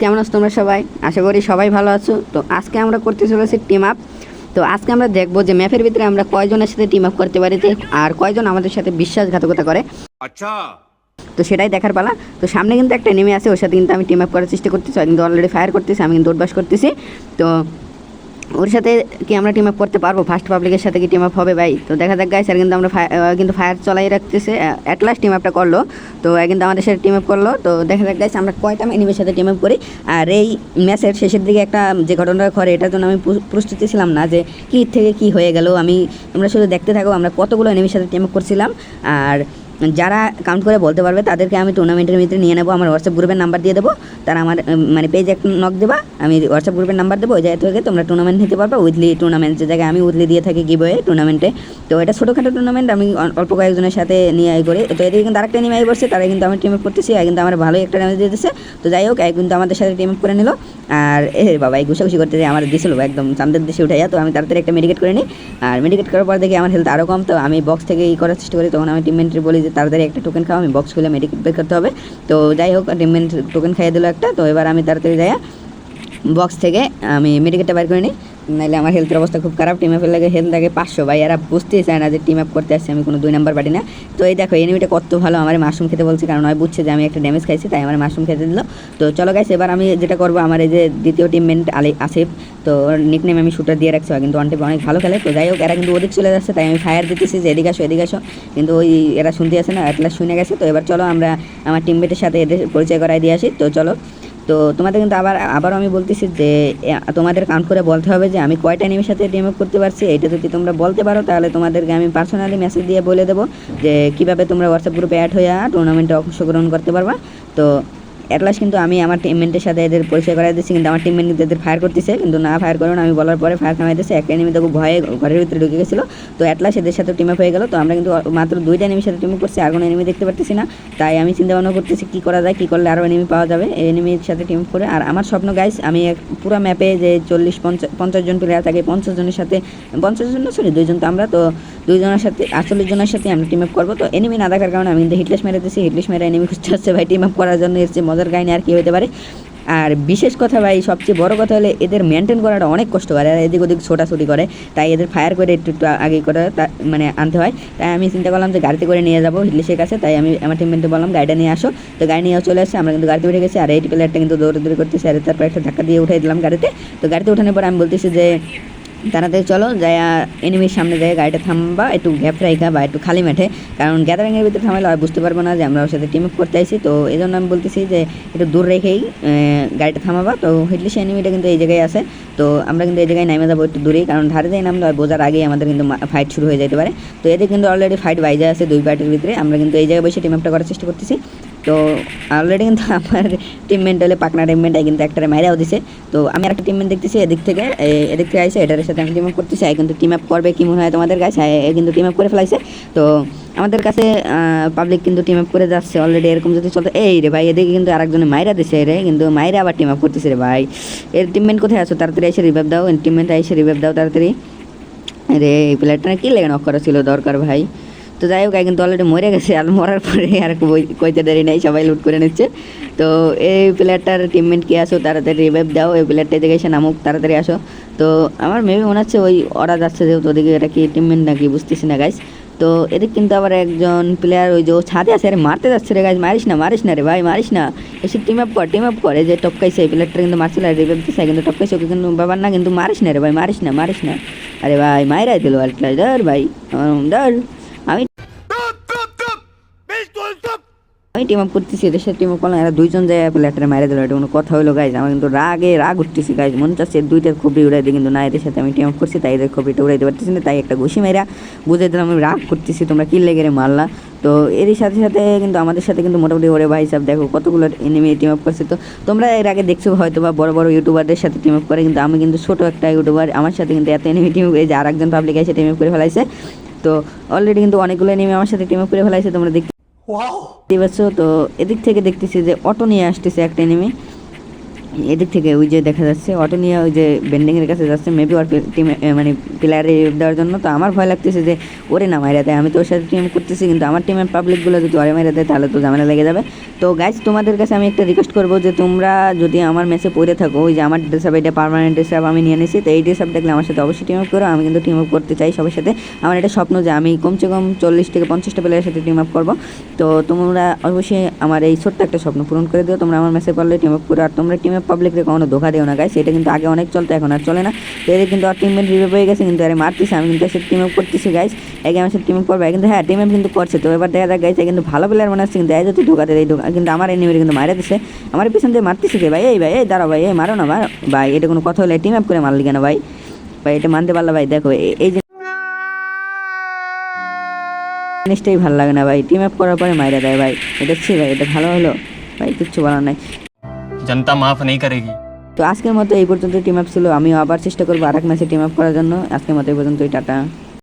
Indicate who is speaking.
Speaker 1: কেমন আছো তোমরা সবাই? আশা করি সবাই ভালো আছো। তো আজকে আমরা করতে চলেছি টিম আপ তো আজকে আমরা দেখব যে ম্যাপের ভিতরে আমরা কয়জনের সাথে টিম আপ করতে পারি আর কয়জন আমাদের সাথে বিশ্বাসঘাতকতা করে।
Speaker 2: আচ্ছা।
Speaker 1: তো সেটাই দেখার পালা। তো সামনে কিন্তু একটা নেমে আছে ওর সাথে কিন্তু আমি টিম আপ করার চেষ্টা করতেছি। কিন্তু অলরেডি ফায়ার করতেছি আমি কিন্তু উঠবাস করতেছি। তো ওর সাথে কি আমরা টিম আপ করতে পারব? ফার্স্ট পাবলিকের সাথে কি টিম আপ হবে ভাই? তো দেখা যাক গাইস আর কিন্তু আমরা কিন্তু ফায়ার চলাই রাখতেছে। অ্যাট লাস্ট টিম আপটা করল। তো কিন্তু আমাদের সাথে টিম আপ করল। তো দেখা যাক গাইস আমরা কয়টা এনিমির সাথে টিম আপ করি। আর এই ম্যাচের শেষের দিকে একটা যে ঘটনাটা ঘটে, এটার জন্য আমি প্রস্তুতি ছিলাম না যে কী থেকে কি হয়ে গেল। আমি, আমরা শুধু দেখতে থাকো, আমরা কতগুলো এনিমির সাথে টিম আপ করছিলাম। আর যারা কাউন্ট করে বলতে পারবে, তাদেরকে আমি টুর্নামেন্টের ভিতরে নিয়ে নেব। আমার হোয়াটসঅ্যাপ গ্রুপের নাম্বার দিয়ে দেবো। তারা আমার মানে পেজ এক নক দেবা। আমি হোয়াটসঅ্যাপ গ্রুপের নাম্বার দেবো। ওই জায়গা থেকে তোমরা টুর্নামেন্ট নিতে পারবে। উইথলি টুর্নামেন্ট যে জায়গায় আমি উইথলি দিয়ে থাকি গিবয়ে টুর্নামেন্টে তো এটা ছোটোখাটো টুর্নামেন্ট আমি অল্প কয়েকজনের সাথে নিয়ে আই করি। তো এদিকে কিন্তু আরেকটা নিয়ে আই করছে। তারা কিন্তু আমি টিম আপ করতেছি। কিন্তু আমার ভালোই একটা ড্যামেজ দিয়ে দিচ্ছে তো যাই হোক কিন্তু আমাদের সাথে টিম আপ করে নিল। আর এ বাবা, এই ঘুষাঘুষি করতে যে আমার দিছিল একদম চান্দের দেশে উঠে তো আমি তাড়াতাড়ি একটা মেডিকেট করে নিই। আর মেডিকেট করার পর দেখি আমার হেলথ আরও কম, তো আমি বক্স থেকে ই করার চেষ্টা করি, তখন আমি টিমমেন্টের বলি যে তাড়াতাড়ি একটা টোকেন খাওয়া আমি বক্স খুলে মেডিকেট বের করতে হবে। তো যাই হোক টিমমেন্ট টোকেন খাইয়ে দিল একটা, তো এবার আমি তাড়াতাড়ি যাই বক্স থেকে আমি মেডিকেটটা বের করে নিই। নাহলে আমার হেলথের অবস্থা খুব খারাপ টিম আপের লাগে হেলথ লাগে পাঁচশো ভাই। এরা বুঝতেই চায় না যে টিম আপ করতে আসছে আমি কোনো দুই নাম্বার পারি না। তো এই দেখো এনিমিটা কত ভালো, আমার মাশরুম খেতে বলছে, কারণ আমি বুঝছে যে আমি একটা ড্যামেজ খাইছি, তাই আমার মাশরুম খেতে দিল। তো চলো গাইছে এবার আমি যেটা করব, আমার এই যে দ্বিতীয় টিম টিমমেন্ট আলি আসিফ, তো নিক নিকনেম আমি শুটার দিয়ে রাখছি কিন্তু অন অনেক ভালো খেলে। তো যাই হোক, এরা কিন্তু ওদিক চলে যাচ্ছে, তাই আমি ফায়ার দিতেছি যে এদিকে আসো এদিকে আসো। কিন্তু ওই এরা শুনতে আসে না এটলা শুনে গেছে। তো এবার চলো আমরা আমার টিমমেটের সাথে এদের পরিচয় করাই দিয়ে আসি। তো চলো তো তোমাদের কিন্তু আবার, আবারও আমি বলতেছি যে তোমাদের কাউন্ট করে বলতে হবে যে, আমি কয়টা এনিমির সাথে আপ করতে পারছি? এটা যদি তোমরা বলতে পারো, তাহলে তোমাদেরকে আমি পার্সোনালি মেসেজ দিয়ে বলে দেবো যে, কীভাবে তোমরা হোয়াটসঅ্যাপ গ্রুপে অ্যাড হয়ে টুর্নামেন্টে অংশগ্রহণ করতে পারবা। তো অ্যাটলাস কিন্তু আমি আমার টিমমেন্টের সাথে এদের পরিচয় করাই দিচ্ছি কিন্তু আমার টিমমেন্ট কিন্তু এদের ফায়ার করতেছে, কিন্তু না ফায়ার করুন আমি বলার পরে ফায়ার থামাই দিচ্ছে একটা এনিমি তো ভয়ে ঘরের ভিতরে ঢুকে গেছিল। তো অ্যাটলাস এদের সাথে টিম আপ হয়ে গেল, তো আমরা কিন্তু মাত্র দুইটা এনিমির সাথে টিম করছি, আর কোনো এনিমি দেখতে পারতেছি না। তাই আমি চিন্তা ভাবনা করতেছি কী করা যায়, কী করলে আরও এনিমি পাওয়া যাবে, এই এনিমির সাথে টিম করে। আর আমার স্বপ্ন গাইস আমি পুরো ম্যাপে যে চল্লিশ পঞ্চাশ পঞ্চাশ জন প্লেয়ার থাকে, পঞ্চাশ জনের সাথে, পঞ্চাশ জন সরি দুইজন তো আমরা, তো দুইজনের সাথে, আটচল্লিশ জনের সাথে আমরা টিম আপ করব। তো এনিমি না দেখার কারণে আমি কিন্তু হিটলেস মেরে দিচ্ছি হিটলেস মেরে এনিমি খুঁজতে হচ্ছে, ভাই টিম আপ করার জন্য এর চেয়ে মজার কাহিনী আর কি হতে পারে। আর বিশেষ কথা ভাই, সবচেয়ে বড় কথা হলে এদের মেনটেন করাটা অনেক কষ্ট করে আর এদিক ওদিক ছোটাছুটি করে, তাই এদের ফায়ার করে একটু একটু আগে করে মানে আনতে হয়। তাই আমি চিন্তা করলাম যে গাড়িতে করে নিয়ে যাব হিটলেসের কাছে, তাই আমি আমার টিমমেন্টে বললাম, গাড়িটা নিয়ে আসো। তো গাড়ি নিয়ে চলে আসছে আমরা কিন্তু গাড়িতে উঠে গেছি। আর এই প্লেয়ারটা কিন্তু দৌড়ে দৌড়ে করতেছে, আর তারপর একটা ধাক্কা দিয়ে উঠে দিলাম গাড়িতে। তো গাড়িতে ওঠানোর পর আমি বলতেছি যে তাড়াতাড়ি চলো যাই এনিমির সামনে যায় গাড়িটা থামবা, একটু গ্যাপ রাখা বা একটু খালি মাঠে। কারণ গ্যাদারিংয়ের ভিতরে থামাইলে আর বুঝতে পারব না যে আমরা ওর সাথে টিম আপ করতে আইছি। তো এই জন্য আমি বলতেছি যে, একটু দূর রেখেই গাড়িটা থামাবা। তো হিটলিশ এনিমিটা কিন্তু এই জায়গায় আছে। তো আমরা কিন্তু এই জায়গায় নামে যাব একটু দূরেই। কারণ ধারে যাই নামলে আর বোঝার আগেই আমাদের কিন্তু ফাইট শুরু হয়ে যেতে পারে। তো এদের কিন্তু অলরেডি ফাইট বাইজে আছে দুই পার্টির ভিতরে। আমরা কিন্তু এই জায়গায় বসে টিম আপটা করার চেষ্টা করতেছি। তো অলরেডি কিন্তু আমার টিমমেন্ট হলে পাকনা টিমমেন্ট কিন্তু একটা মাইরাও দিছে। তো আমি একটা টিমমেন্ট দেখতেছি, এদিক থেকে এদিক থেকে আইসে এটার সাথে আমি টিম আপ করতেছি কিন্তু টিম আপ করবে কি মনে হয় তোমাদের কাছে কিন্তু টিম আপ করে ফেলাইছে। তো আমাদের কাছে পাবলিক কিন্তু টিম আপ করে যাচ্ছে অলরেডি এরকম যদি চলতে এই রে ভাই, এদিকে কিন্তু আরেকজনে মাইরা দিছে রে, কিন্তু মাইরা আবার টিম আপ করতেছে রে ভাই। এর টিমমেন্ট কোথায় আছো? তাড়াতাড়ি এসে রিভাইভ দাও টিমমেন্ট এসে রিভাইভ দাও, তাড়াতাড়ি। রে এই প্লেয়ারটা কি লেগে নক করা ছিল, দরকার ভাই। তো যাই হোক কিন্তু অলরেডি মরে গেছে, আর মরার পরে আর কই- কইতে দেরি নেই, সবাই লুট করে নিচ্ছে। তো এই প্লেয়ারটার টিমমেন্ট কি আসো, তাড়াতাড়ি রিভাইভ দাও, এই প্লেয়ারটা এদিকে এসে নামুক, তাড়াতাড়ি আসো। তো আমার মেবি মনে হচ্ছে ওই ওরা যাচ্ছে যেহেতু ওদিকে এটা কি টিমমেন্ট নাকি বুঝতেছি না গাইস তো এদিক কিন্তু আবার একজন প্লেয়ার ওই যে ও ছাদে আছে, আরে মারতে যাচ্ছে রে গাইজ মারিস না মারিস না রে ভাই, মারিস না। এসে টিম আপ কর টিম আপ করে। যে টপকাইছে, এই প্লেয়ারটা কিন্তু মারছিল, আর রিভাইভ দিচ্ছে কিন্তু টপকাইছে, ওকে কিন্তু বাবার না, কিন্তু মারিস না রে ভাই, মারিস না মারিস না। আরে ভাই, মাইরাই দিল আর ধর ভাই ধর। আমি টিম আপ করতেছি এদের টিম আপ করলাম এরা দুইজন যায় প্লেয়ারটা মাইরে দিল, এটা কোনো কথা হলো গাইজ আমার কিন্তু রাগে রাগ উঠতেছি গাইজ মনে চাচ্ছে এর দুইটার খুবই উড়াই দিই, কিন্তু না, এদের সাথে আমি টিম আপ করছি, তাই এদের খুবইটা উড়াইতে পারতেছি না, তাই একটা ঘুষি মেরা বুঝে দিলাম, আমি রাগ করতেছি, তোমরা কি লেগে মারলা? তো এরই সাথে সাথে কিন্তু আমাদের সাথে কিন্তু মোটামুটি ওরে ভাই সাহেব দেখো কতগুলো এনিমি টিম আপ করছে, তো তোমরা এর আগে দেখছ হয়তো বা বড় বড় ইউটিউবারদের সাথে টিম আপ করে, কিন্তু আমি কিন্তু ছোটো একটা ইউটিউবার আমার সাথে কিন্তু এত এনিমি টিম এই যে আরেকজন পাবলিক এসে টিম আপ করে ফেলাইছে, তো অলরেডি কিন্তু অনেকগুলো এনিমি আমার সাথে টিম আপ করে ফেলাইছে, তোমরা দেখতে দেখতে তো এদিক থেকে দেখতেছি যে অটো নিয়ে আসতেছে একটা এনিমি এদিক থেকে ওই যে দেখা যাচ্ছে অটো নিয়ে ওই যে বেন্ডিংয়ের কাছে যাচ্ছে মেবি ওর টিম মানে প্লেয়ারে দেওয়ার জন্য। তো আমার ভয় লাগতেছে যে, ওরে না মাইরা দেয়, আমি তো ওর সাথে টিম করতেছি, কিন্তু আমার টিমের পাবলিকগুলো যদি ওরে মাইরা দেয়, তাহলে তো ঝামেলা লেগে যাবে। তো গাইজ তোমাদের কাছে আমি একটা রিকোয়েস্ট করব যে, তোমরা যদি আমার মেসে পড়ে থাকো, ওই যে আমার ড্রেসআপ এটা পারমানেন্ট ড্রেসআপ আমি নিয়ে নিয়েছি তো এই ড্রেসআপ দেখলে আমার সাথে অবশ্যই টিম আপ করো। আমি কিন্তু টিম আপ করতে চাই সবার সাথে। আমার এটা স্বপ্ন যে, আমি কমসে কম চল্লিশ থেকে পঞ্চাশটা প্লেয়ারের সাথে টিম আপ করব। তো তোমরা অবশ্যই আমার এই ছোট্ট একটা স্বপ্ন পূরণ করে দিও। তোমরা আমার মেসে পারলে টিম আপ করো। আর তোমরা টিম আপ পাবলিকরে কখনো ধোকা দিও না গাইস এটা কিন্তু আগে অনেক চলতো, এখন আর চলে না। এদের কিন্তু আর টিমমেট রিভাইভ হয়ে গেছে, কিন্তু আরে মারতেছে। আমি কিন্তু এসে টিম আপ করতেছি গাইস একে সাথে টিম আপ করবে। কিন্তু হ্যাঁ টিম আপ কিন্তু করছে। তো এবার দেখা যাক গাইস কিন্তু ভালো প্লেয়ার মনে হচ্ছে, কিন্তু যদি ধোকা এই ঢোকা কিন্তু আমার এনিমির কিন্তু মারে দিছে। আমার পিছন দিয়ে মারতেছে কে? ভাই, এই ভাই, এই, দাঁড়াও, ভাই, এই, মারো না, ভাই। ভাই, এটা কোনো কথা হলে টিম আপ করে মারলি কেন, ভাই? ভাই, এটা মানতে পারলা, ভাই, দেখো এই যে জিনিসটাই ভালো লাগে না, ভাই। টিম আপ করার পরে মাইরা দেয়, ভাই। এটা ছি ভাই, এটা ভালো হলো। ভাই, কিচ্ছু বলার নাই।
Speaker 2: जनता माफ नहीं करेगी
Speaker 1: তো আজকের মতো এই পর্যন্ত টিম আপ ছিল আমিও আবার চেষ্টা করবো আর এক ম্যাচে টিম আপ করার জন্য আজকের মতো এই পর্যন্তই টাটা